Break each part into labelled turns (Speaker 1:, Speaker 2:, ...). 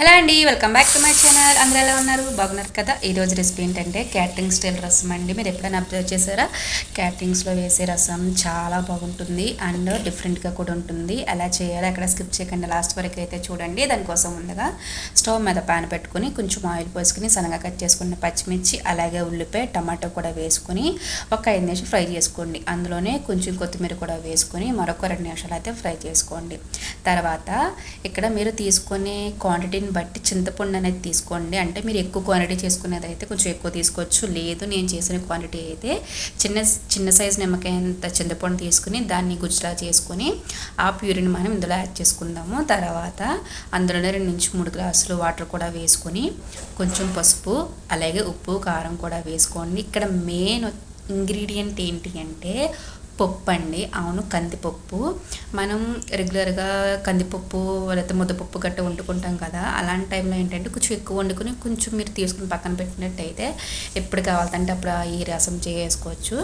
Speaker 1: Hello అండి welcome back to my channel అందరూ ఎలా ఉన్నారు? బాగున్నారు కదా? ఈరోజు రెసిపీ ఏంటంటే క్యాటరింగ్ స్టైల్ రసం అండి. మీరు ఎప్పుడైనా అబ్జర్వ్ చేశారా? క్యాటరింగ్స్లో వేసే రసం చాలా బాగుంటుంది అండ్ డిఫరెంట్గా కూడా ఉంటుంది. ఎలా చేయాలి అక్కడ స్కిప్ చేయకుండా. లాస్ట్ వరకు అయితే చూడండి. దానికోసం ముందుగా స్టవ్ మీద పాన్ పెట్టుకుని కొంచెం ఆయిల్ పోసుకుని సన్నగా కట్ చేసుకున్న పచ్చిమిర్చి అలాగే ఉల్లిపాయ టమాటో కూడా వేసుకుని ఒక ఐదు నిమిషం ఫ్రై చేసుకోండి. అందులోనే కొంచెం కొత్తిమీర కూడా వేసుకుని మరొక రెండు నిమిషాలు అయితే ఫ్రై చేసుకోండి. తర్వాత ఇక్కడ మీరు తీసుకునే క్వాంటిటీని బట్టి చింతపండు అనేది తీసుకోండి. అంటే మీరు ఎక్కువ క్వాంటిటీ చేసుకునేది అయితే కొంచెం ఎక్కువ తీసుకోవచ్చు. లేదు నేను చేసిన క్వాంటిటీ అయితే చిన్న చిన్న సైజు నిమ్మకాయ అంత చింతపండు తీసుకుని దాన్ని గుజ్జులా చేసుకుని ఆ ప్యూరిని మనం ఇందులో యాడ్ చేసుకుందాము. తర్వాత అందులోనే రెండు నుంచి మూడు గ్లాసులు వాటర్ కూడా వేసుకొని కొంచెం పసుపు అలాగే ఉప్పు కారం కూడా వేసుకోండి. ఇక్కడ మెయిన్ ఇంగ్రీడియంట్ ఏంటి అంటే పప్పు అండి అవును కందిపప్పు. మనం రెగ్యులర్గా కందిపప్పు లేకపోతే ముద్దపప్పు గట్ట వండుకుంటాం కదా అలాంటి టైంలో ఏంటంటే కొంచెం ఎక్కువ వండుకొని కొంచెం మీరు తీసుకుని పక్కన పెట్టినట్టయితే ఎప్పుడు కావాలంటే అప్పుడు ఈ రసం చేసుకోవచ్చు.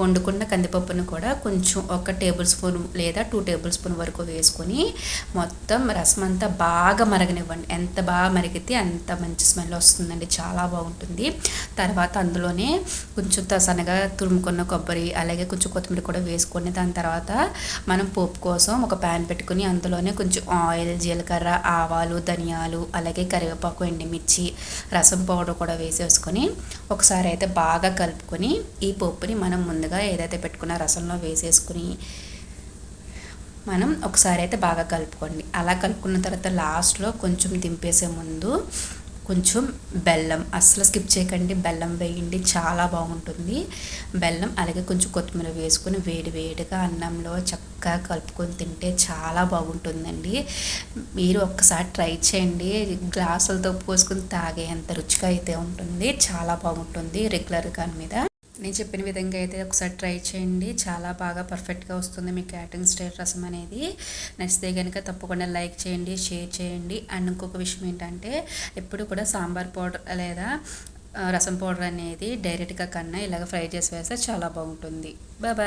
Speaker 1: వండుకున్న కందిపప్పును కూడా కొంచెం ఒక టేబుల్ స్పూన్ లేదా టూ టేబుల్ స్పూన్ వరకు వేసుకొని మొత్తం రసం అంతా బాగా మరగనివ్వండి. ఎంత బాగా మరిగితే అంత మంచి స్మెల్ వస్తుందండి. చాలా బాగుంటుంది. తర్వాత అందులోనే కొంచెం సన్నగా తురుముకున్న కొబ్బరి అలాగే కొంచెం కొత్తిమీర కూడా వేసుకొని దాని తర్వాత మనం పోపు కోసం ఒక ప్యాన్ పెట్టుకుని అందులోనే కొంచెం ఆయిల్ జీలకర్ర ఆవాలు ధనియాలు అలాగే కరివేపాకు ఎండుమిర్చి రసం పౌడర్ కూడా వేసేసుకొని ఒకసారి అయితే బాగా కలుపుకొని ఈ పప్పుని మనం ముందుగా ఏదైతే పెట్టుకున్న రసంలో వేసేసుకుని మనం ఒకసారి అయితే బాగా కలుపుకోండి. అలా కలుపుకున్న తర్వాత లాస్ట్లో కొంచెం దింపేసే ముందు కొంచెం బెల్లం అస్సలు స్కిప్ చేయకండి. బెల్లం వేయండి చాలా బాగుంటుంది. బెల్లం అలాగే కొంచెం కొత్తిమీర వేసుకొని వేడి వేడిగా అన్నంలో చక్కగా కలుపుకొని తింటే చాలా బాగుంటుందండి. మీరు ఒక్కసారి ట్రై చేయండి. గ్లాసులతో పోసుకొని తాగేంత రుచిగా అయితే ఉంటుంది. చాలా బాగుంటుంది రెగ్యులర్గా మీద. నేను చెప్పిన విధంగా అయితే ఒకసారి ట్రై చేయండి. చాలా బాగా పర్ఫెక్ట్గా వస్తుంది మీ క్యాటరింగ్ స్టైల్ రసం అనేది. నచ్చితే కనుక తప్పకుండా లైక్ చేయండి షేర్ చేయండి. అండ్ ఇంకొక విషయం ఏంటంటే ఎప్పుడు కూడా సాంబార్ పౌడర్ లేదా రసం పౌడర్ అనేది డైరెక్ట్గా కన్నా ఇలాగ ఫ్రై చేసి వేస్తే చాలా బాగుంటుంది. బాయ్